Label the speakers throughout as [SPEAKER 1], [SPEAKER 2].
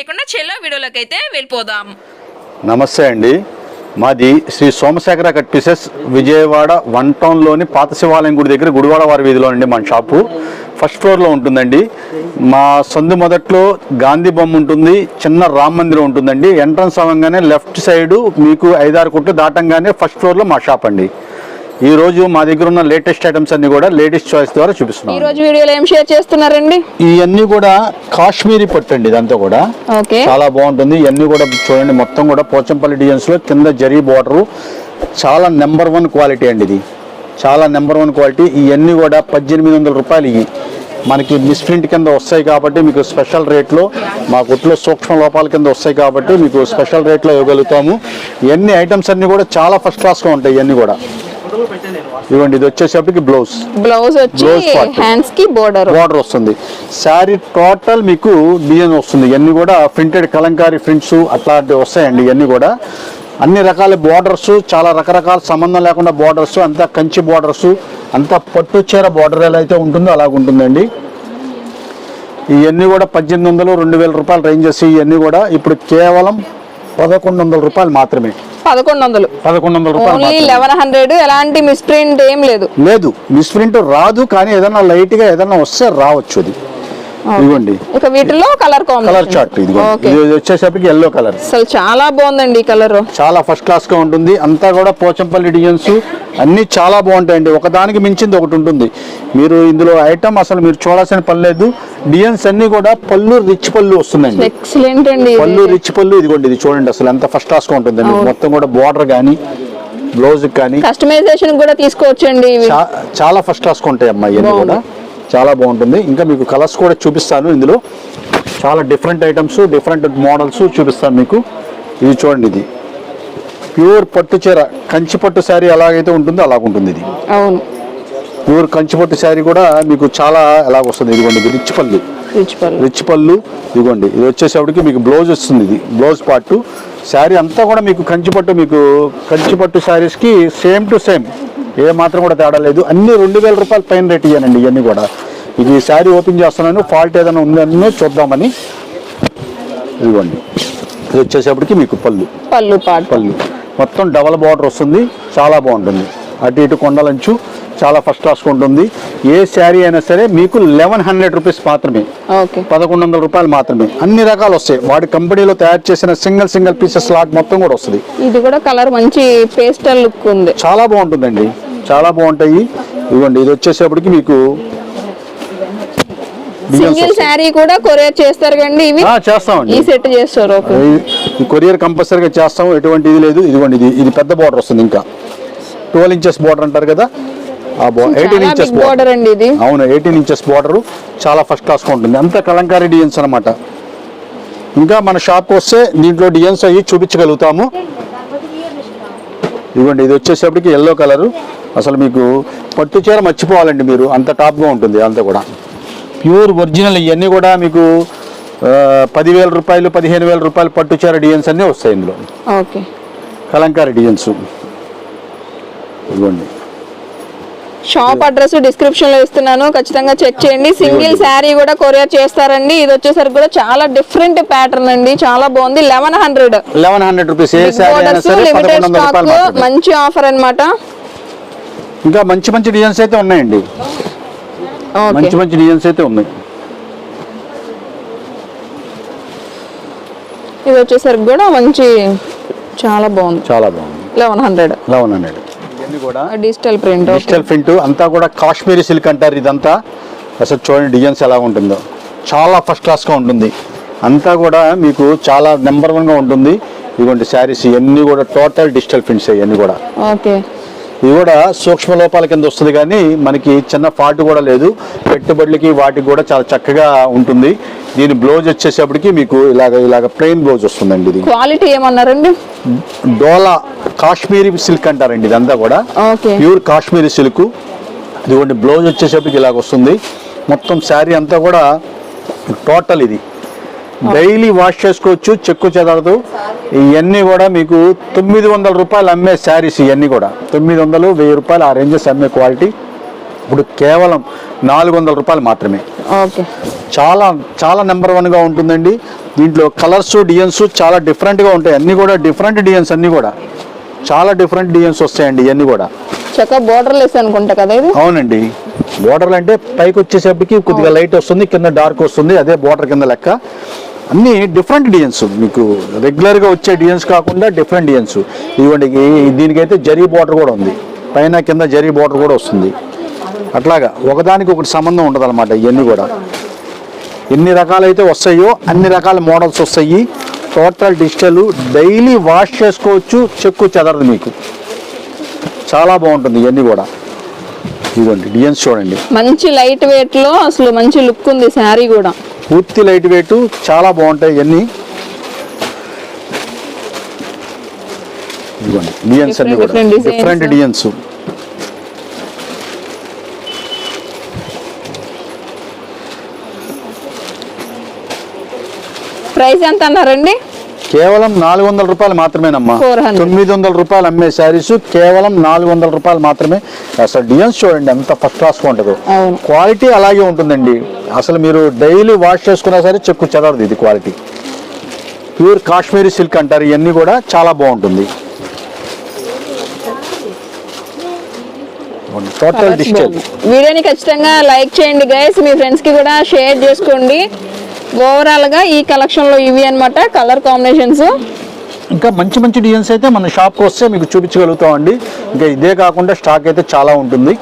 [SPEAKER 1] చేయకుండా చెల్లో వీడియోలోకి అయితే వెళ్ళిపోదాం.
[SPEAKER 2] నమస్తే అండి. మాది Sri Somasekhara cut pieces Vijayawada one టౌన్లోని పాత శివాలయం గుడి దగ్గర గుడివాడ వారి వీధిలో అండి మన షాపు. ఫస్ట్ ఫ్లోర్లో ఉంటుందండి. మా సందు మొదట్లో గాంధీ బొమ్మ ఉంటుంది చిన్న రామ్ మందిరం ఉంటుందండి. ఎంట్రన్స్ అవ్వగానే లెఫ్ట్ సైడ్ మీకు ఐదారు కొట్లు దాటంగానే ఫస్ట్ ఫ్లోర్లో మా షాప్ అండి. ఈ రోజు మా దగ్గర ఉన్న లేటెస్ట్ ఐటమ్స్ అన్ని కూడా లేటెస్ట్ చాయిస్ ద్వారా
[SPEAKER 1] ఈ
[SPEAKER 2] చూపిస్తున్నాం
[SPEAKER 1] రోజు వీడియోలో ఏం షేర్ చేస్తున్నారండి?
[SPEAKER 2] ఇవన్నీ కూడా కాశ్మీరీ పట్టు అండి ఇదంతా కూడా.
[SPEAKER 1] ఓకే.
[SPEAKER 2] చాలా బాగుంటుంది. ఇవన్నీ కూడా చూడండి మొత్తం కూడా పోచంపల్లి డిజైన్స్లో కింద జరీ బోర్డర్. చాలా నెంబర్ వన్ క్వాలిటీ అండి ఇది. చాలా నెంబర్ వన్ క్వాలిటీ. ఇవన్నీ కూడా పద్దెనిమిది వందల రూపాయలు ఇవి. మనకి మిస్ప్రింట్ కింద వస్తాయి కాబట్టి మీకు స్పెషల్ రేట్లో మా కొట్లో సూక్ష్మ లోపాల కింద వస్తాయి కాబట్టి మీకు స్పెషల్ రేట్లో ఇవ్వగలుగుతాము. ఇవన్నీ ఐటమ్స్ అన్ని కూడా చాలా ఫస్ట్ క్లాస్గా ఉంటాయి ఇవన్నీ కూడా. ఇవ్వండి ఇది వచ్చేసరికి బ్లౌజ్.
[SPEAKER 1] బ్లౌజ్ వచ్చి. హ్యాండ్స్కి బోర్డర్
[SPEAKER 2] బార్డర్ వస్తుంది. శారీ టోటల్ మీకు డిజైన్ వస్తుంది. ఇవన్నీ కూడా ప్రింటెడ్ కలంకారీ ప్రింట్స్ అట్లాంటివి వస్తాయండి ఇవన్నీ కూడా. అన్ని రకాల బార్డర్స్ చాలా రకరకాల సంబంధం లేకుండా బార్డర్స్ అంతా కంచి బార్డర్స్ అంతా పట్టు చీర బార్డర్ ఎలా అయితే ఉంటుందో అలాగ ఉంటుందండి. ఇవన్నీ కూడా పద్దెనిమిది వందలు రెండు వేల రూపాయల రేంజెస్ ఇవన్నీ కూడా. ఇప్పుడు కేవలం పదకొండు వందల రూపాయలు మాత్రమే.
[SPEAKER 1] పదకొండు వందలు
[SPEAKER 2] పదకొండు వందల రూపాయలు.
[SPEAKER 1] లెవెన్ హండ్రెడ్ ఎలాంటి మిస్ప్రింట్ ఏం లేదు.
[SPEAKER 2] లేదు మిస్ప్రింట్ రాదు కానీ ఏదైనా లైట్గా ఏదైనా వస్తే రావచ్చు అది. ఇదిగోండి.
[SPEAKER 1] ఇక వీటిలో కలర్
[SPEAKER 2] కలర్ చార్ట్ ఇది వచ్చేసరికి ఎల్లో కలర్
[SPEAKER 1] అసలు చాలా బాగుందండి ఈ కలర్.
[SPEAKER 2] చాలా ఫస్ట్ క్లాస్గా ఉంటుంది. అంతా కూడా పోచంపల్లి డిజైన్స్. అన్ని చాలా బాగుంటాయండి. ఒకదానికి మించింది ఒకటి ఉంటుంది. మీరు ఇందులో ఐటమ్ అసలు మీరు చూడాల్సిన పని లేదు. డిజైన్స్ అన్ని కూడా పళ్ళు రిచ్ పళ్ళు వస్తుందండి.
[SPEAKER 1] ఎక్సలెంట్ అండి.
[SPEAKER 2] పళ్ళు రిచ్ పళ్ళు ఇదిగోండి ఇది చూడండి. అసలు ఎంత ఫస్ట్ క్లాస్గా ఉంటుందండి మొత్తం కూడా బార్డర్ కానీ బ్లౌజ్ కానీ
[SPEAKER 1] కస్టమైజేషన్ కూడా తీసుకోవచ్చండి
[SPEAKER 2] చాలా ఫస్ట్ క్లాస్ ఉంటాయి అమ్మా ఇవన్నీ కూడా. చాలా బాగుంటుంది. ఇంకా మీకు కలర్స్ కూడా చూపిస్తాను ఇందులో. చాలా డిఫరెంట్ ఐటమ్స్ డిఫరెంట్ మోడల్స్ చూపిస్తాను మీకు. ఇది చూడండి ఇది. ప్యూర్ పట్టు చీర కంచి పట్టు శారీ ఎలాగైతే ఉంటుందో అలాగ ఉంటుంది ఇది.
[SPEAKER 1] అవును.
[SPEAKER 2] ప్యూర్ కంచి పట్టు శారీ కూడా మీకు చాలా ఎలాగ వస్తుంది. ఇదిగోండి ఇది రిచ్ పళ్ళు.
[SPEAKER 1] రిచ్ పళ్ళు.
[SPEAKER 2] ఇదిగోండి ఇది వచ్చేసరికి మీకు బ్లౌజ్ వస్తుంది ఇది. బ్లౌజ్ పార్ట్ శారీ అంతా కూడా మీకు కంచి పట్టు మీకు కంచి పట్టు శారీస్కి సేమ్ టు సేమ్ ఏ మాత్రం కూడా తేడా లేదు. అన్ని రెండు వేల రూపాయల పైన రేట్ ఇవ్వనండి ఇవన్నీ కూడా. ఇది శారీ ఓపెన్ చేస్తున్నాను ఫాల్ట్ ఏదైనా ఉందని చూద్దామని. ఇదిగోండి. ఇది వచ్చేసప్పటికి మీకు పళ్ళు.
[SPEAKER 1] పళ్ళు
[SPEAKER 2] పళ్ళు. మొత్తం డబల్ బార్డర్ వస్తుంది. చాలా బాగుంటుంది. అటు ఇటు కొండలంచు చాలా ఫస్ట్ క్లాస్గా ఉంటుంది. ఏ శారీ అయినా సరే మీకు లెవెన్ హండ్రెడ్ రూపీస్ మాత్రమే. పదకొండు వందల రూపాయలు మాత్రమే. అన్ని రకాలు వస్తాయి. వాడి కంపెనీలో తయారు చేసిన సింగిల్ సింగిల్ పీసెస్ లాట్ మొత్తం కూడా వస్తుంది.
[SPEAKER 1] ఇది కూడా కలర్ మంచి పేస్టల్ లుక్ ఉంది.
[SPEAKER 2] చాలా బాగుంటుందండి. చాలా బాగుంటాయి. ఇవ్వండి ఇది వచ్చేసేపటికి మీకు
[SPEAKER 1] సింగిల్. శారీ కూడా కొరియర్ చేస్తారు కండి ఇవి?
[SPEAKER 2] ఆ, చేస్తామండి.
[SPEAKER 1] ఈ సెట్ చేస్తారు
[SPEAKER 2] కొరియర్ కంపల్సరీగా చేస్తాం ఎటువంటి ఇది లేదు. ఇదిగోండి ఇది ఇది పెద్ద బార్డర్ వస్తుంది ఇంకా. ట్వెల్వ్ ఇంచెస్ బార్డర్ అంటారు కదా? ఎయిటీన్ ఇంచెస్
[SPEAKER 1] బార్డర్ అండి ఇది.
[SPEAKER 2] అవును ఎయిటీన్ ఇంచెస్ బార్డర్ చాలా ఫస్ట్ క్లాస్గా ఉంటుంది. అంత కలంకారీ డిజైన్స్ అనమాట ఇంకా మన షాప్కి వస్తే దీంట్లో డిజైన్స్ అవి చూపించగలుగుతాము. ఇదిగోండి ఇది వచ్చేసేపటికి ఎల్లో కలరు అసలు మీకు పట్టు చీర మర్చిపోవాలండి మీరు. అంత టాప్గా ఉంటుంది అంతా కూడా. ప్యూర్ ఒరిజినల్ ఇవన్నీ కూడా మీకు పదివేల రూపాయలు పదిహేను వేల రూపాయలు పట్టు చీర డిజైన్స్ అన్నీ వస్తాయి ఇందులో.
[SPEAKER 1] ఓకే.
[SPEAKER 2] కలంకారీ డిజైన్స్ ఇదిగోండి.
[SPEAKER 1] షాప్ అడ్రస్ డిస్క్రిప్షన్లో ఇస్తున్నాను. ఖచ్చితంగా చెక్ చేయండి. సింగిల్ శారీ కూడా కొరియర్ చేస్తారండి. ఇది వచ్చేసరికి కూడా చాలా డిఫరెంట్ ప్యాటర్న్ అండి. చాలా బాగుంది. Eleven hundred
[SPEAKER 2] eleven hundred rupees
[SPEAKER 1] limited stock. మంచి ఆఫర్ అన్నమాట.
[SPEAKER 2] ఇంకా మంచి మంచి డిజైన్స్ అయితే ఉన్నాయండి. మంచి మంచి డిజైన్స్ అయితే ఉన్నాయి.
[SPEAKER 1] ఇది వచ్చేసరికి కూడా మంచి చాలా బాగుంది.
[SPEAKER 2] చాలా బాగుంది.
[SPEAKER 1] లెవెన్ హండ్రెడ్
[SPEAKER 2] లెవెన్ హండ్రెడ్ కూడా.
[SPEAKER 1] డిజిటల్ ప్రింట్
[SPEAKER 2] డిజిటల్ ప్రింట్ అంతా కూడా కాశ్మీరీ సిల్క్ అంటారు ఇదంతా. అసలు చూడండి డిజైన్స్ ఎలా ఉంటుందో. చాలా ఫస్ట్ క్లాస్గా ఉంటుంది. అంతా కూడా మీకు చాలా నెంబర్ వన్గా ఉంటుంది. ఇదిగోండి శారీస్ ఇవన్నీ కూడా టోటల్ డిజిటల్ ప్రింట్స్ ఇవన్నీ కూడా.
[SPEAKER 1] ఓకే.
[SPEAKER 2] ఇది కూడా సూక్ష్మ లోపాల కింద వస్తుంది కానీ మనకి చిన్న ఫాల్ట్ కూడా లేదు. పెట్టుబడులకి వాటికి కూడా చాలా చక్కగా ఉంటుంది. దీని బ్లౌజ్ వచ్చేసేపటికి మీకు ఇలాగ ఇలాగ ప్లెయిన్ బ్లౌజ్ వస్తుందండి ఇది.
[SPEAKER 1] క్వాలిటీ ఏమన్నారండి?
[SPEAKER 2] డోలా కాశ్మీరీ సిల్క్ అంటారండి ఇదంతా కూడా. Pure Kashmiri silk. ఇదిగోండి బ్లౌజ్ వచ్చేసేపటికి ఇలాగ వస్తుంది. మొత్తం శారీ అంతా కూడా టోటల్ ఇది. డైలీ వాష్ చేసుకోవచ్చు చెక్కు చెదరదు. ఇవన్నీ కూడా మీకు తొమ్మిది వందల రూపాయలు అమ్మే శారీస్ ఇవన్నీ కూడా. తొమ్మిది వందలు వెయ్యి రూపాయలు ఆ రేంజెస్ అమ్మే క్వాలిటీ. ఇప్పుడు కేవలం నాలుగు వందల రూపాయలు మాత్రమే. చాలా చాలా నెంబర్ వన్గా ఉంటుందండి. దీంట్లో కలర్స్ డిజైన్స్ చాలా డిఫరెంట్గా ఉంటాయి. అన్నీ కూడా డిఫరెంట్ డిజైన్స్ అన్నీ కూడా. చాలా డిఫరెంట్ డిజైన్స్ వస్తాయండి ఇవన్నీ కూడా.
[SPEAKER 1] చక్కగా బోర్డర్ లెస్ అనుకుంటా కదా ఇది?
[SPEAKER 2] అవునండి. బోర్డర్లు అంటే పైకి వచ్చేసరికి కొద్దిగా లైట్ వస్తుంది కింద డార్క్ వస్తుంది అదే బోర్డర్ కింద లెక్క. అన్ని డిఫరెంట్ డిజైన్స్ మీకు రెగ్యులర్గా వచ్చే డిజైన్స్ కాకుండా డిఫరెంట్ డిజైన్స్ ఈ- దీనికైతే జరీ బోర్డర్ కూడా ఉంది. పైన కింద జరీ బోర్డర్ కూడా వస్తుంది. అట్లాగా ఒకదానికి ఒకటి సంబంధం ఉండదు అనమాట ఇవన్నీ కూడా. ఎన్ని రకాలైతే వస్తాయో అన్ని రకాల మోడల్స్ వస్తాయి. టోటల్ డిజిటల్ డైలీ వాష్ చేసుకోవచ్చు చెక్కు చెదరదు మీకు. చాలా బాగుంటుంది ఇవన్నీ కూడా. ఇదిగోండి డిజైన్స్ చూడండి.
[SPEAKER 1] మంచి లైట్ వెయిట్లో అసలు మంచి లుక్ ఉంది శారీ కూడా.
[SPEAKER 2] పూర్తి లైట్ వెయిట్ చాలా బాగుంటాయి ఇవన్నీ. ఇదిగోండి డిజైన్స్ అన్ని కూడా. Different designs.
[SPEAKER 1] ప్రైస్ ఎంత అన్నారండి?
[SPEAKER 2] కేవలం నాలుగు వందల రూపాయలు మాత్రమేనమ్మా.
[SPEAKER 1] 400.
[SPEAKER 2] తొమ్మిది వందల రూపాయలు అమ్మే శారీస్ కేవలం నాలుగు వందల రూపాయలు మాత్రమే. అసలు డిజైన్స్ చూడండి ఎంత ఫస్ట్ క్లాస్గా ఉంటుందో. క్వాలిటీ అలాగే ఉంటుందండి. అసలు మీరు డైలీ వాష్ చేసుకున్నా సరే చెక్కు చెదరదు ఇది క్వాలిటీ ప్యూర్ కాశ్మీరీ సిల్క్ అంటారు ఇవన్నీ కూడా చాలా బాగుంటుంది. టోటల్
[SPEAKER 1] వీడియోని ఖచ్చితంగా లైక్ చేయండి గైస్ మీ ఫ్రెండ్స్కి కూడా షేర్ చేసుకోండి. ఓవరాల్గా ఈ కలెక్షన్లో ఇవి అన్నమాట కలర్ కాంబినేషన్స్.
[SPEAKER 2] ఇంకా మంచి మంచి డిజైన్స్ అయితే మన షాప్కి వస్తే మీకు చూపించగలుగుతామండి. ఇంకా ఇదే కాకుండా స్టాక్ అయితే చాలా ఉంటుంది.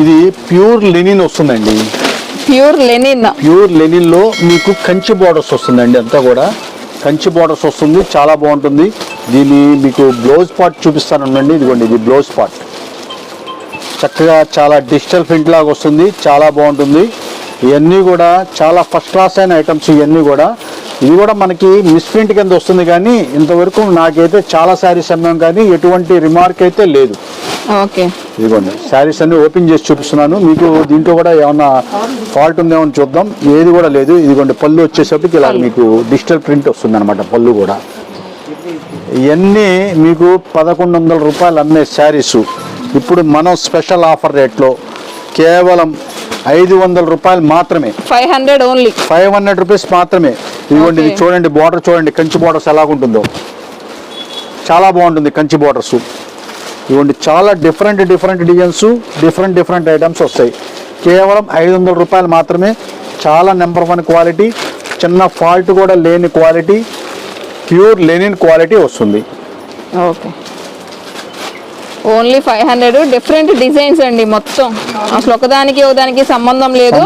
[SPEAKER 2] ఇది ప్యూర్ లెనిన్ వస్తుందండి.
[SPEAKER 1] Pure linen.
[SPEAKER 2] ప్యూర్ లెనిన్లో మీకు కంచి బోర్డర్స్ వస్తుందండి అంతా కూడా. కంచి బోర్డర్స్ వస్తుంది చాలా బాగుంటుంది. దీన్ని మీకు బ్లౌజ్ పార్ట్ చూపిస్తాను ఉండండి. ఇదిగోండి ఇది బ్లౌజ్ పార్ట్. చక్కగా చాలా డిజిటల్ ప్రింట్ లాగా వస్తుంది చాలా బాగుంటుంది. ఇవన్నీ కూడా చాలా ఫస్ట్ క్లాస్ అయిన ఐటమ్స్ ఇవన్నీ కూడా. ఇది కూడా మనకి మిస్ప్రింట్ కింద వస్తుంది కానీ ఇంతవరకు నాకైతే చాలా శారీస్ అమ్మాం కానీ ఎటువంటి రిమార్క్ అయితే లేదు.
[SPEAKER 1] ఓకే.
[SPEAKER 2] ఇదిగోండి శారీస్ అన్ని ఓపెన్ చేసి చూపిస్తున్నాను. మీకు దీంట్లో కూడా ఏమన్నా ఫాల్ట్ ఉందేమో చూద్దాం. ఏది కూడా లేదు. ఇదిగోండి పళ్ళు వచ్చేసరికి ఇలా మీకు డిజిటల్ ప్రింట్ వస్తుంది అనమాట పళ్ళు కూడా. ఇవన్నీ మీకు పదకొండు వందల రూపాయలు అమ్మే శారీస్ ఇప్పుడు మనం స్పెషల్ ఆఫర్ రేట్లో కేవలం ఐదు వందల రూపాయలు మాత్రమే.
[SPEAKER 1] Five hundred only.
[SPEAKER 2] Five hundred rupees మాత్రమే. ఇదిగోండి ఇది. చూడండి బార్డర్ చూడండి కంచి బార్డర్స్ ఎలాగుంటుందో. చాలా బాగుంటుంది కంచి బార్డర్స్. ఇవ్వండి చాలా different different designs different different items వస్తాయి. కేవలం ఐదు వందల రూపాయలు మాత్రమే. చాలా నెంబర్ వన్ క్వాలిటీ చిన్న ఫాల్ట్ కూడా లేని క్వాలిటీ ప్యూర్ లెనిన్ క్వాలిటీ వస్తుంది.
[SPEAKER 1] Okay. Only five hundred. Different designs అండి మొత్తం. అసలు ఒకదానికి ఒకదానికి సంబంధం లేదు.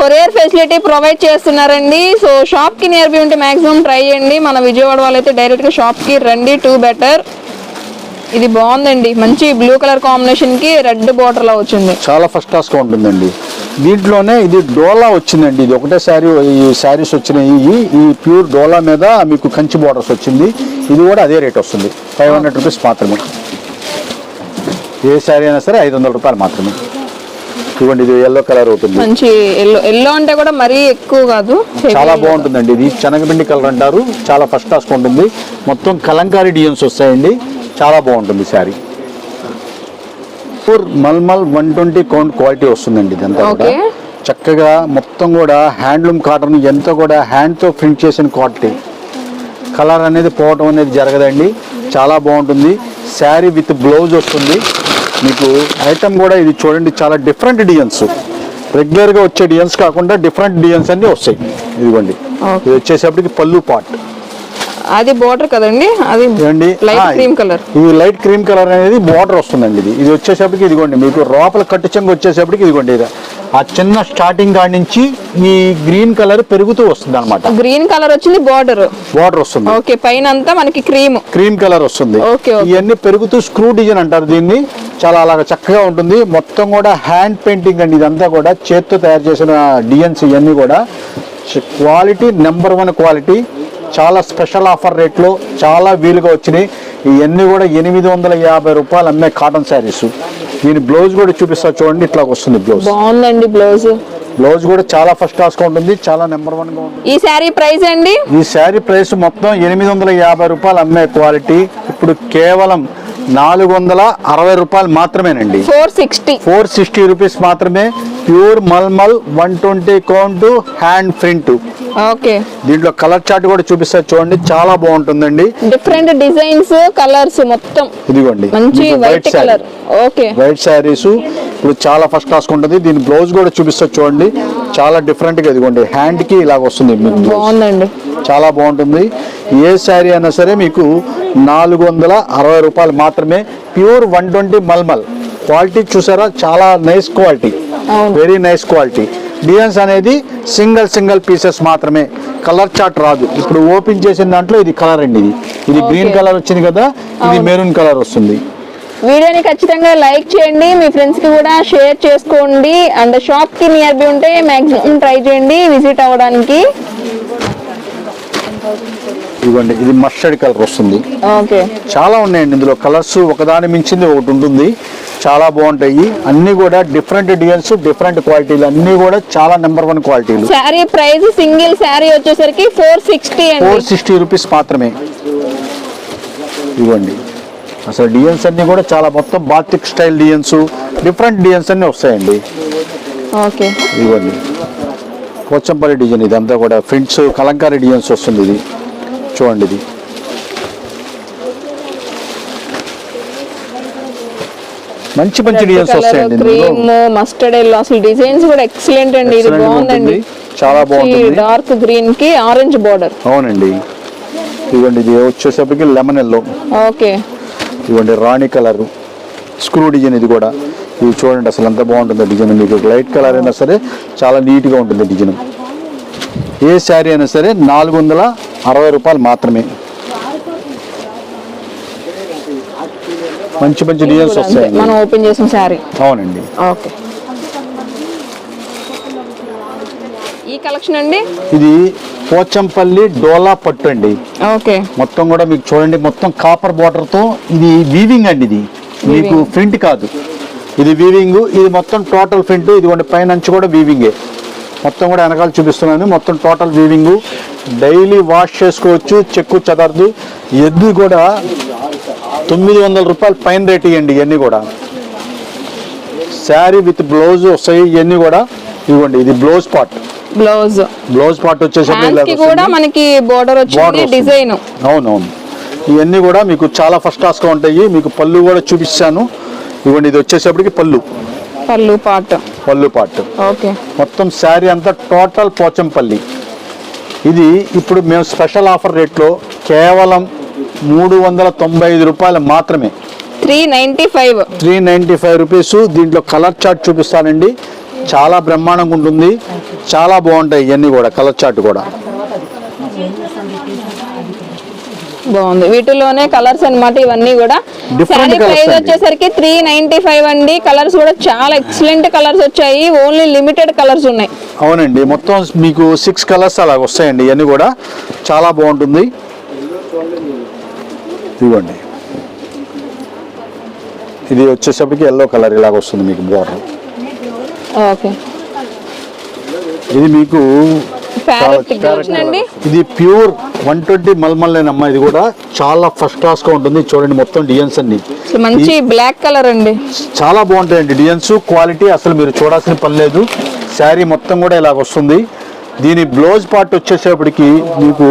[SPEAKER 1] కొరియర్ ఫెసిలిటీ ప్రొవైడ్ చేస్తున్నారండి. సో షాప్కి నియర్ బై ఉంటే మాక్సిమం ట్రై చేయండి. మన విజయవాడ వాళ్ళైతే డైరెక్ట్గా షాప్కి రండి. Too better. ఇది బాగుందండి. మంచి బ్లూ కలర్ కాంబినేషన్కి రెడ్ బోర్డర్ లా వచ్చింది.
[SPEAKER 2] చాలా ఫస్ట్ క్లాస్గా ఉంటుందండి. దీంట్లోనే ఇది డోలా వచ్చిందండి. ఇది ఒకటే శారీ ఈ శారీస్ వచ్చినాయి. ఈ ఈ ప్యూర్ డోలా మీద మీకు కంచి బార్డర్స్ వచ్చింది. ఇది కూడా అదే రేట్ వస్తుంది. ఫైవ్ హండ్రెడ్ రూపీస్ మాత్రమే. ఏ శారీ అయినా సరే ఐదు వందల రూపాయలు మాత్రమే. ఇవ్వండి ఇది ఎల్లో కలర్ అవుతుంది
[SPEAKER 1] మంచి ఎల్లో ఎల్లో అంటే కూడా మరీ ఎక్కువ కాదు.
[SPEAKER 2] చాలా బాగుంటుందండి ఇది. శనగపిండి కలర్ అంటారు. చాలా ఫస్ట్ క్లాస్ ఉంటుంది మొత్తం కలంకారీ డిజైన్స్ వస్తాయండి. చాలా బాగుంటుంది శారీ. పూర్ మల్మల్ వన్ ట్వంటీ కౌంట్ క్వాలిటీ వస్తుందండి ఇదంతా కూడా. చక్కగా మొత్తం కూడా హ్యాండ్లూమ్ కాటన్ ఎంత కూడా హ్యాండ్తో ప్రింట్ చేసిన క్వాలిటీ కలర్ అనేది పోవటం అనేది జరగదండి. చాలా బాగుంటుంది. శారీ విత్ బ్లౌజ్ వస్తుంది. మీకు ఐటమ్ కూడా ఇది చూడండి చాలా డిఫరెంట్ డిజైన్స్ రెగ్యులర్గా వచ్చే డిజైన్స్ కాకుండా డిఫరెంట్ డిజైన్స్ అన్నీ వస్తాయి. ఇదిగోండి. ఇది వచ్చేసప్పటికి పళ్ళు పాట్
[SPEAKER 1] అది బోర్డర్ కదండి? అది లైట్ క్రీమ్ కలర్
[SPEAKER 2] ఇది లైట్ క్రీమ్ కలర్ అనేది బార్డర్ వస్తుందండి ఇది. ఇది వచ్చేసప్పటికి ఇదిగోండి మీకు లోపల కట్టు చెంగు వచ్చేసప్పటికి ఇదిగోండి ఇది. ఆ చిన్న స్టార్టింగ్ కాడి నుంచి ఈ గ్రీన్ కలర్ పెరుగుతూ వస్తుంది అనమాట
[SPEAKER 1] గ్రీన్ కలర్ వచ్చింది బార్డర్
[SPEAKER 2] వాటర్ వస్తుంది.
[SPEAKER 1] ఓకే పైన అంతా మనకి క్రీమ్.
[SPEAKER 2] క్రీమ్ కలర్ వస్తుంది. ఇవన్నీ పెరుగుతూ స్క్రూ డిజైన్ అంటారు దీన్ని. చాలా అలాగ చక్కగా ఉంటుంది. మొత్తం కూడా హ్యాండ్ పెయింటింగ్ అండి ఇదంతా కూడా. చేత్తో తయారు చేసిన డిజైన్స్ ఇవన్నీ కూడా. క్వాలిటీ నెంబర్ వన్ క్వాలిటీ చాలా స్పెషల్ ఆఫర్ రేట్లో చాలా వీలుగా వచ్చినాయి. ఇవన్నీ కూడా ఎనిమిది వందల యాభై రూపాయలు అమ్మే కాటన్ శారీస్. దీని బ్లౌజ్ కూడా చూపిస్తా చూడండి ఇట్లా వస్తుంది బ్లౌజ్.
[SPEAKER 1] బాగుందండి బ్లౌజ్.
[SPEAKER 2] బ్లౌజ్ కూడా చాలా ఫస్ట్ క్లాస్గా ఉంటుంది చాలా నెంబర్ వన్గా ఉంటుంది.
[SPEAKER 1] ఈ శారీ ప్రైస్ అండి?
[SPEAKER 2] ఈ శారీ ప్రైస్ మొత్తం ఎనిమిది వందల యాభై రూపాయలు అమ్మే క్వాలిటీ. ఇప్పుడు కేవలం నాలుగు వందల అరవై రూపాయలు మాత్రమేనండి.
[SPEAKER 1] Four sixty.
[SPEAKER 2] Four sixty rupees మాత్రమే. Pure mulmul one twenty count hand print.
[SPEAKER 1] Okay.
[SPEAKER 2] దీంట్లో కలర్ చార్ట్ కూడా చూపిస్తారు చూడండి చాలా బాగుంటుందండి.
[SPEAKER 1] డిఫరెంట్ డిజైన్స్ కలర్స్ మొత్తం.
[SPEAKER 2] ఇదిగోండి
[SPEAKER 1] మంచి white colour. Okay.
[SPEAKER 2] White saris. ఇప్పుడు చాలా ఫస్ట్ క్లాస్ ఉంటుంది. దీని బ్లౌజ్ కూడా చూపిస్తారు చూడండి. చాలా డిఫరెంట్గా ఇదిగోండి. హ్యాండ్కి ఇలాగ వస్తుంది.
[SPEAKER 1] బాగుందండి.
[SPEAKER 2] చాలా బాగుంటుంది. ఏ శారీ అయినా సరే మీకు నాలుగు వందల అరవై రూపాయలు మాత్రమే pure one twenty mulmul. Quality చూసారా? చాలా nice quality. Very nice quality designs అనేది సింగిల్ సింగిల్ పీసెస్ మాత్రమే. కలర్ చార్ట్ రాదు. ఇప్పుడు ఓపెన్ చేసిన దాంట్లో ఇది కలర్ అండి ఇది. ఇది గ్రీన్. కలర్ వచ్చింది కదా? ఇది మెరూన్ కలర్ వస్తుంది.
[SPEAKER 1] వీడియోని ఖచ్చితంగా లైక్ చేయండి మీ ఫ్రెండ్స్కి కూడా షేర్ చేసుకోండి. అండ్ షాప్కి నియర్ బై ఉంటే మాక్సిమం ట్రై చేయండి విజిట్ అవ్వడానికి.
[SPEAKER 2] ఇదిగోండి ఇది మస్టర్డ్ కలర్ వస్తుంది.
[SPEAKER 1] ఓకే.
[SPEAKER 2] చాలా ఉన్నాయండి ఇందులో. కలర్స్ ఒకదాని మించింది ఒకటి ఉంటుంది. చాలా బాగుంటాయి. అన్ని కూడా డిఫరెంట్ డిజైన్స్ డిఫరెంట్ క్వాలిటీలు అన్ని కూడా చాలా నెంబర్ వన్ క్వాలిటీలు
[SPEAKER 1] శారీ ప్రైస్ సింగిల్ శారీ వచ్చేసరికి four sixty
[SPEAKER 2] four sixty rupees మాత్రమే. ఇవ్వండి అసలు డిజైన్స్ అన్ని కూడా చాలా మొత్తం batik style designs different designs అన్ని వస్తాయండి.
[SPEAKER 1] ఓకే.
[SPEAKER 2] ఇవ్వండి. పోచంపల్లి డిజైన్ ఇదంతా కూడా ఫ్రింట్స్ కలంకారీ డిజైన్స్ వస్తుంది ఇది. చూడండి ఇది. మంచి మంచి డిజైన్స్ వస్తాయండి.
[SPEAKER 1] క్రీమ్ మస్టర్డ్ ఎల్లో అసలు డిజైన్స్ కూడా ఎక్సలెంట్ అండి. ఇది బాగుందండి.
[SPEAKER 2] చాలా బాగుంటుంది.
[SPEAKER 1] డార్క్ గ్రీన్కి ఆరెంజ్ బార్డర్
[SPEAKER 2] అవునండి. ఇవ్వండి ఇది వచ్చేసరికి లెమన్ ఎల్లో
[SPEAKER 1] ఓకే.
[SPEAKER 2] ఇవ్వండి. రాణి కలర్ స్క్రూ డిజైన్ ఇది కూడా. ఇది చూడండి అసలు ఎంత బాగుంటుందో డిజైన్. మీకు లైట్ కలర్ అయినా సరే చాలా నీట్గా ఉంటుంది డిజైన్. ఏ శారీ అయినా సరే నాలుగు వందల అరవై రూపాయలు మాత్రమే. మంచి మంచి డిజైన్స్ వస్తాయండి
[SPEAKER 1] మనం ఓపెన్ చేసిన శారీ.
[SPEAKER 2] అవునండి.
[SPEAKER 1] ఓకే. ఈ కలెక్షన్ అండి?
[SPEAKER 2] ఇది పోచంపల్లి డోలా పట్టు అండి.
[SPEAKER 1] ఓకే.
[SPEAKER 2] మొత్తం కూడా మీకు చూడండి మొత్తం కాపర్ బార్డర్తో ఇది వీవింగ్ అండి ఇది. మీకు ప్రింట్ కాదు. ఇది వీవింగ్ ఇది మొత్తం టోటల్ ప్రింట్ ఇది పైన కూడా వీవింగే మొత్తం కూడా వెనకాల చూపిస్తున్నాను మొత్తం టోటల్ వీవింగ్ డైలీ వాష్ చేసుకోవచ్చు చెక్కు చదరదు. ఎద్దు కూడా తొమ్మిది వందల రూపాయలు పైన రేట్ ఇవ్వండి ఇవన్నీ కూడా. శారీ విత్ బ్లౌజ్ వస్తాయి ఇవన్నీ కూడా. ఇవ్వండి ఇది blouse part
[SPEAKER 1] blouse
[SPEAKER 2] blouse part వచ్చేసరికి.
[SPEAKER 1] కూడా మనకి బోర్డర్ వచ్చింది. డిజైన్
[SPEAKER 2] అవునవును. ఇవన్నీ కూడా మీకు చాలా ఫస్ట్ క్లాస్గా ఉంటాయి. మీకు పళ్ళు కూడా చూపిస్తాను. ఇవ్వండి ఇది వచ్చేసప్పటికి పళ్ళు.
[SPEAKER 1] పళ్ళు పాట
[SPEAKER 2] పళ్ళు పార్ట్
[SPEAKER 1] ఓకే
[SPEAKER 2] మొత్తం శారీ అంతా టోటల్ పోచంపల్లి. ఇది ఇప్పుడు మేము స్పెషల్ ఆఫర్ రేట్లో కేవలం మూడు వందల తొంభై ఐదు రూపాయలు మాత్రమే.
[SPEAKER 1] Three ninety five
[SPEAKER 2] three ninety five rupees దీంట్లో కలర్ చార్ట్ చూపిస్తానండి. చాలా బ్రహ్మాండంగా ఉంటుంది. చాలా బాగుంటాయి ఇవన్నీ కూడా కలర్ చార్ట్ కూడా.
[SPEAKER 1] బాగుంది. వీటిలోనే కలర్స్ అన్నమాట ఇవన్నీ కూడా. శారీ ప్రైస్. వచ్చేసరికి త్రీ నైన్టీ ఫైవ్ అండి. కలర్స్ కూడా చాలా ఎక్సలెంట్ కలర్స్ వచ్చాయి. ఓన్లీ లిమిటెడ్ కలర్స్ ఉన్నాయి.
[SPEAKER 2] అవునండి. మొత్తం మీకు సిక్స్ కలర్స్ అలా వస్తాయండి. ఇవన్నీ కూడా చాలా బాగుంటుంది. ఇవ్వండి ఇది వచ్చేసప్పటికి ఎల్లో కలర్ ఇలాగ వస్తుంది మీకు బోర్డర్
[SPEAKER 1] ఓకే.
[SPEAKER 2] ఇది మీకు ఇది ప్యూర్ వన్ ట్వంటీ మల్మల్లేనమ్మా ఇది కూడా చాలా ఫస్ట్ క్లాస్గా ఉంటుంది. చూడండి మొత్తం డిజైన్స్ అన్ని.
[SPEAKER 1] మంచి బ్లాక్ కలర్ అండి.
[SPEAKER 2] చాలా బాగుంటాయండి డిజైన్స్. క్వాలిటీ అసలు మీరు చూడాల్సిన పని లేదు. శారీ మొత్తం కూడా ఇలాగ వస్తుంది. దీని బ్లౌజ్ పార్ట్ వచ్చేసేపటికి మీకు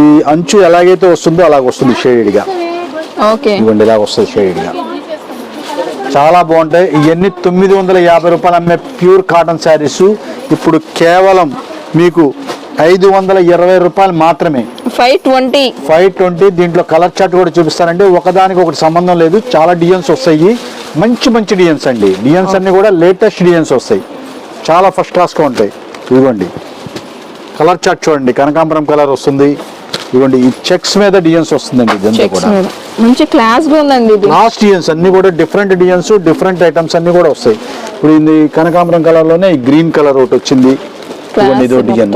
[SPEAKER 2] ఈ అంచు ఎలాగైతే వస్తుందో అలాగ వస్తుంది షేడెడ్గా
[SPEAKER 1] ఓకే.
[SPEAKER 2] ఇవ్వండి ఇలాగ వస్తుంది షేడెడ్గా చాలా బాగుంటాయి. ఇవన్నీ తొమ్మిది వందల యాభై రూపాయలు అమ్మే ప్యూర్ కాటన్ శారీస్. ఇప్పుడు కేవలం మీకు ఐదు వందల ఇరవై రూపాయలు మాత్రమే.
[SPEAKER 1] ఫైవ్ ట్వంటీ
[SPEAKER 2] ఫైవ్ ట్వంటీ దీంట్లో కలర్ చార్ట్ కూడా చూపిస్తానండి. ఒకదానికి ఒకటి సంబంధం లేదు. చాలా డిజైన్స్ వస్తాయి. మంచి మంచి డిజైన్స్ అండి. డిజైన్స్ అన్ని కూడా లేటెస్ట్ డిజైన్స్ వస్తాయి. చాలా ఫస్ట్ క్లాస్గా ఉంటాయి. ఇదిగోండి. కలర్ చార్ట్ చూడండి. కనకాంబరం కలర్ వస్తుంది. ఇదిగోండి. ఈ చెక్స్ మీద డిజైన్స్ వస్తుందండి. ఇదంతా కూడా.
[SPEAKER 1] మంచి క్లాస్గా ఉందండి ఇది.
[SPEAKER 2] లాస్ట్ డిజైన్స్ అన్ని కూడా డిఫరెంట్ డిజైన్స్ డిఫరెంట్ ఐటమ్స్ అన్ని కూడా వస్తాయి. ఇప్పుడు ఇది కనకాంబరం కలర్లోనే ఈ గ్రీన్ కలర్ ఒకటి వచ్చింది. ఇదో డిజైన్.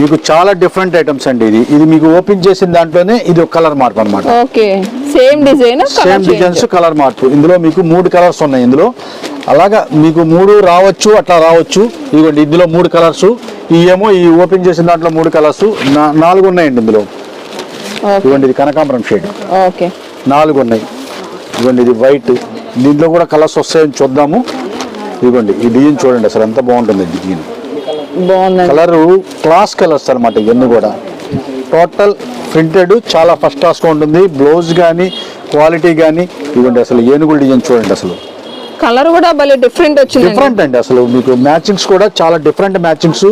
[SPEAKER 2] మీకు చాలా డిఫరెంట్ ఐటమ్స్ అండి ఇది. ఇది మీకు ఓపెన్ చేసిన దాంట్లోనే ఇది ఒక కలర్ మార్పు అనమాట
[SPEAKER 1] okay. Same design
[SPEAKER 2] same designs colour మార్పు ఇందులో మీకు మూడు కలర్స్ ఉన్నాయి ఇందులో. అలాగా మీకు మూడు రావచ్చు అట్లా రావచ్చు. ఇదిగోండి ఇందులో మూడు కలర్స్ ఈ ఏమో ఈ ఓపెన్ చేసిన దాంట్లో మూడు కలర్స్ నాలుగు ఉన్నాయండి ఇందులో. ఇదిగోండి ఇది కనకాంబరం షేడ్.
[SPEAKER 1] ఓకే
[SPEAKER 2] నాలుగు ఉన్నాయి ఇదిగోండి ఇది వైట్. దీంట్లో కూడా కలర్స్ వస్తాయని చూద్దాము. ఇదిగోండి ఈ డిజైన్ చూడండి అసలు ఎంత బాగుంటుంది డిజైన్. కలరు క్లాస్ కలర్స్ అనమాట ఇవన్నీ కూడా. టోటల్ ప్రింటెడ్ చాలా ఫస్ట్ క్లాస్గా ఉంటుంది. బ్లౌజ్ కానీ క్వాలిటీ కానీ ఇవ్వండి అసలు ఏనుగుల డిజైన్ చూడండి అసలు.
[SPEAKER 1] కలర్ కూడా భలే డిఫరెంట్ వచ్చింది
[SPEAKER 2] డిఫరెంట్ అండి అసలు. మీకు మ్యాచింగ్స్ కూడా చాలా డిఫరెంట్ మ్యాచింగ్స్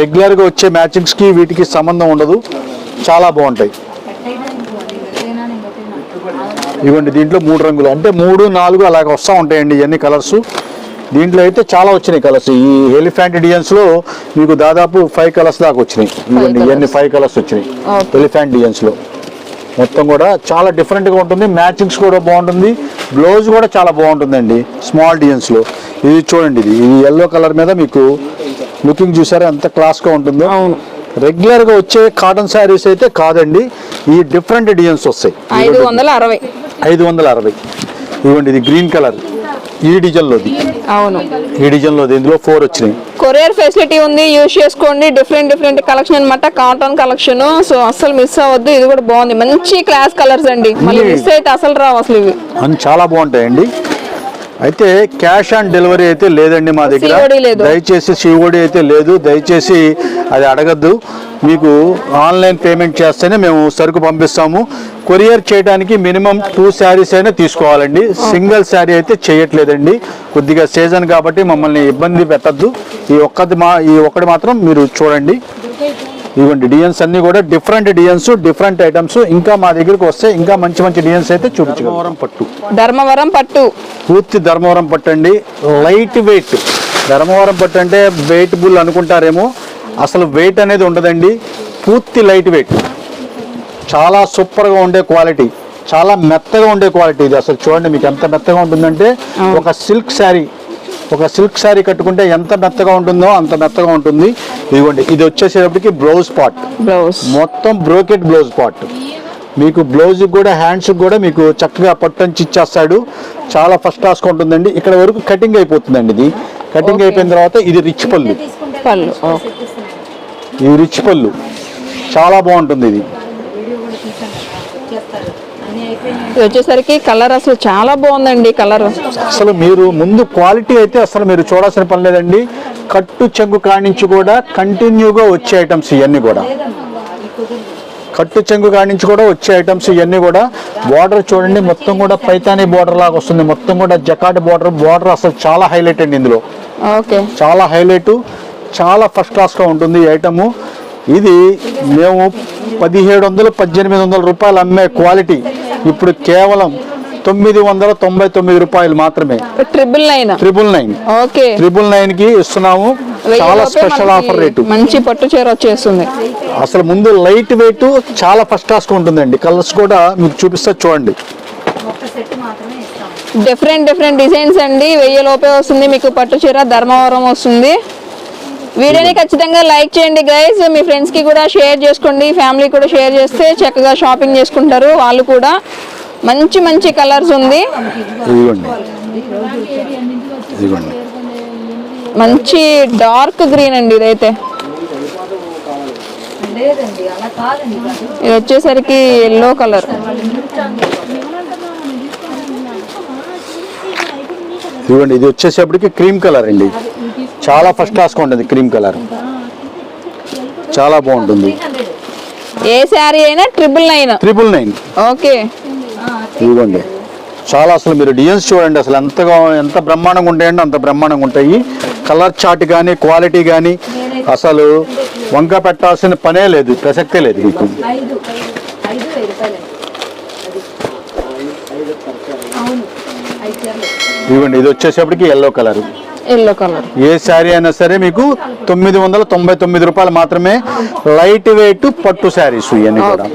[SPEAKER 2] రెగ్యులర్గా వచ్చే మ్యాచింగ్స్కి వీటికి సంబంధం ఉండదు. చాలా బాగుంటాయి. ఇవ్వండి దీంట్లో మూడు రంగులు. అంటే మూడు నాలుగు అలాగ వస్తూ ఉంటాయండి ఇవన్నీ కలర్స్. దీంట్లో అయితే చాలా వచ్చినాయి కలర్స్. ఈ ఎలిఫెంట్ డిజైన్స్లో మీకు దాదాపు ఫైవ్ కలర్స్ దాకా వచ్చినాయి. ఇవన్నీ ఇవన్నీ ఫైవ్ కలర్స్ వచ్చినాయి. ఎలిఫెంట్ డిజైన్స్లో. మొత్తం కూడా చాలా డిఫరెంట్గా ఉంటుంది. మ్యాచింగ్స్ కూడా బాగుంటుంది. బ్లౌజ్ కూడా చాలా బాగుంటుందండి స్మాల్ డిజైన్స్లో. ఇది చూడండి ఇది ఇది ఎల్లో కలర్ మీద మీకు లుకింగ్ చూసారా ఎంత క్లాస్గా ఉంటుందో?
[SPEAKER 1] అవును.
[SPEAKER 2] రెగ్యులర్గా వచ్చే కాటన్ శారీస్ అయితే కాదండి. ఈ డిఫరెంట్ డిజైన్స్ వస్తాయి.
[SPEAKER 1] ఐదు వందల అరవై.
[SPEAKER 2] ఐదు వందల అరవై. ఇవ్వండి ఇది గ్రీన్ కలర్. ఈ డిజైన్లోది.
[SPEAKER 1] అవును.
[SPEAKER 2] ఈ డిజైన్లోది ఇందులో ఫోర్ వచ్చినాయి.
[SPEAKER 1] కొరియర్ ఫెసిలిటీ ఉంది యూజ్ చేసుకోండి. డిఫరెంట్ డిఫరెంట్ కలెక్షన్ అన్నమాట. Cotton collection. సో అస్సలు మిస్ అవ్వద్దు. ఇది కూడా బాగుంది. మంచి క్లాస్ కలర్స్ అండి. మళ్ళీ మిస్ అయితే అసలు రావు అసలు ఇవి.
[SPEAKER 2] చాలా బాగుంటాయండి. అయితే క్యాష్ ఆన్ డెలివరీ అయితే లేదండి మా దగ్గర. దయచేసి సిఓడి అయితే లేదు. దయచేసి అది అడగద్దు. మీకు ఆన్లైన్ పేమెంట్ చేస్తేనే మేము సరుకు పంపిస్తాము. కొరియర్ చేయడానికి మినిమం టూ శారీస్ అయినా తీసుకోవాలండి. సింగిల్ శారీ అయితే చేయట్లేదండి. కొద్దిగా సీజన్ కాబట్టి మమ్మల్ని ఇబ్బంది పెట్టద్దు. ఈ ఒక్కటి మా ఈ ఒక్కటి మాత్రం మీరు చూడండి. ఇవ్వండి డిజైన్స్ అన్ని కూడా డిఫరెంట్ డిజైన్స్ డిఫరెంట్ ఐటమ్స్ ఇంకా మా దగ్గరికి వస్తే ఇంకా మంచి మంచి డిజైన్స్ అయితే చూపించగలం పట్టు.
[SPEAKER 1] ధర్మవరం పట్టు.
[SPEAKER 2] పూర్తి ధర్మవరం పట్టు అండి. లైట్ వెయిట్ ధర్మవరం పట్టు అంటే వెయిట్ బుల్ అనుకుంటారేమో. అసలు వెయిట్ అనేది ఉండదండి. పూర్తి లైట్ వెయిట్ చాలా సూపర్గా ఉండే క్వాలిటీ చాలా మెత్తగా ఉండే క్వాలిటీ ఇది అసలు చూడండి మీకు ఎంత మెత్తగా ఉంటుందంటే ఒక సిల్క్ శారీ ఒక సిల్క్ శారీ కట్టుకుంటే ఎంత మెత్తగా ఉంటుందో అంత మెత్తగా ఉంటుంది. ఇదిగోండి ఇది వచ్చేసేటప్పటికి బ్లౌజ్ పార్ట్
[SPEAKER 1] బ్లౌజ్.
[SPEAKER 2] మొత్తం బ్రోకెట్ బ్లౌజ్ పార్ట్ మీకు బ్లౌజ్ కూడా హ్యాండ్స్ కూడా మీకు చక్కగా పట్టంచి ఇచ్చేస్తాడు. చాలా ఫస్ట్ క్లాస్ ఉంటుందండి. ఇక్కడ వరకు కటింగ్ అయిపోతుందండి ఇది. కటింగ్. అయిపోయిన తర్వాత ఇది రిచ్ పళ్ళు.
[SPEAKER 1] పళ్ళు.
[SPEAKER 2] ఇది రిచ్ పళ్ళు. చాలా బాగుంటుంది ఇది.
[SPEAKER 1] ఇది వచ్చేసరికి కలర్ అసలు చాలా బాగుందండి కలర్.
[SPEAKER 2] అసలు మీరు ముందు క్వాలిటీ అయితే అసలు మీరు చూడాల్సిన పని లేదండి. కట్టు చెంగు కానించి కూడా కంటిన్యూగా వచ్చే ఐటమ్స్ ఇవన్నీ కూడా. కట్టు చెంగు కానించి కూడా వచ్చే ఐటమ్స్ ఇవన్నీ కూడా. బార్డర్ చూడండి మొత్తం కూడా పైతానీ బార్డర్ లాగా వస్తుంది. మొత్తం కూడా జకాట్ బార్డర్. బార్డర్ అసలు చాలా హైలైట్ అండి ఇందులో. చాలా హైలైట్. చాలా ఫస్ట్ క్లాస్గా ఉంటుంది ఈ ఐటము. ఇది మేము పదిహేడు వందలు పద్దెనిమిది వందల రూపాయలు అమ్మే క్వాలిటీ. ఇప్పుడు కేవలం తొమ్మిది వందల తొంభై తొమ్మిది రూపాయలు మాత్రమే.
[SPEAKER 1] Triple nine
[SPEAKER 2] triple nine
[SPEAKER 1] okay.
[SPEAKER 2] Triple నైన్కి ఇస్తున్నాము. చాలా స్పెషల్ ఆఫర్ రేటు.
[SPEAKER 1] మంచి పట్టు చీర వచ్చేస్తుంది.
[SPEAKER 2] అసలు ముందు లైట్ వెయిట్ చాలా ఫస్ట్ క్లాస్ ఉంటుందండి. కలర్స్ కూడా మీకు చూపిస్తా చూడండి.
[SPEAKER 1] డిఫరెంట్ డిఫరెంట్ డిజైన్స్ అండి. వెయ్యి లోపే వస్తుంది మీకు పట్టు చీర ధర్మవరం వస్తుంది. వీడియోని ఖచ్చితంగా లైక్ చేయండి గైస్ మీ ఫ్రెండ్స్కి కూడా షేర్ చేసుకోండి. ఫ్యామిలీ కూడా షేర్ చేస్తే చక్కగా షాపింగ్ చేసుకుంటారు వాళ్ళు కూడా. మంచి మంచి కలర్స్ ఉంది.
[SPEAKER 2] ఇదిగోండి. ఇదిగోండి.
[SPEAKER 1] మంచి డార్క్ గ్రీన్ అండి ఇదైతే. ఇది వచ్చేసరికి ఎల్లో కలర్
[SPEAKER 2] ఇదిగోండి ఇది వచ్చేసేపటికి క్రీమ్ కలర్ అండి. చాలా ఫస్ట్ క్లాస్గా ఉంటుంది క్రీమ్ కలర్ చాలా బాగుంటుంది.
[SPEAKER 1] ఏ శారీ అయినా triple nine
[SPEAKER 2] triple nine
[SPEAKER 1] okay
[SPEAKER 2] ఇదిగోండి చాలా అసలు మీరు డిజైన్స్ చూడండి అసలు ఎంతగా ఎంత బ్రహ్మాండంగా ఉంటాయండి అంత బ్రహ్మాండంగా ఉంటాయి. కలర్ చార్ట్ కానీ క్వాలిటీ కానీ అసలు వంక పెట్టాల్సిన పనే లేదు ప్రసక్తే లేదు మీకు. ఇదిగోండి ఇది వచ్చేసేపటికి ఎల్లో కలర్
[SPEAKER 1] ఎల్లో కలర్
[SPEAKER 2] ఏ శారీ అయినా సరే మీకు తొమ్మిది వందల తొంభై తొమ్మిది రూపాయలు మాత్రమే లైట్ వెయిట్ పట్టు శారీస్ ఇవన్నీ కూడా.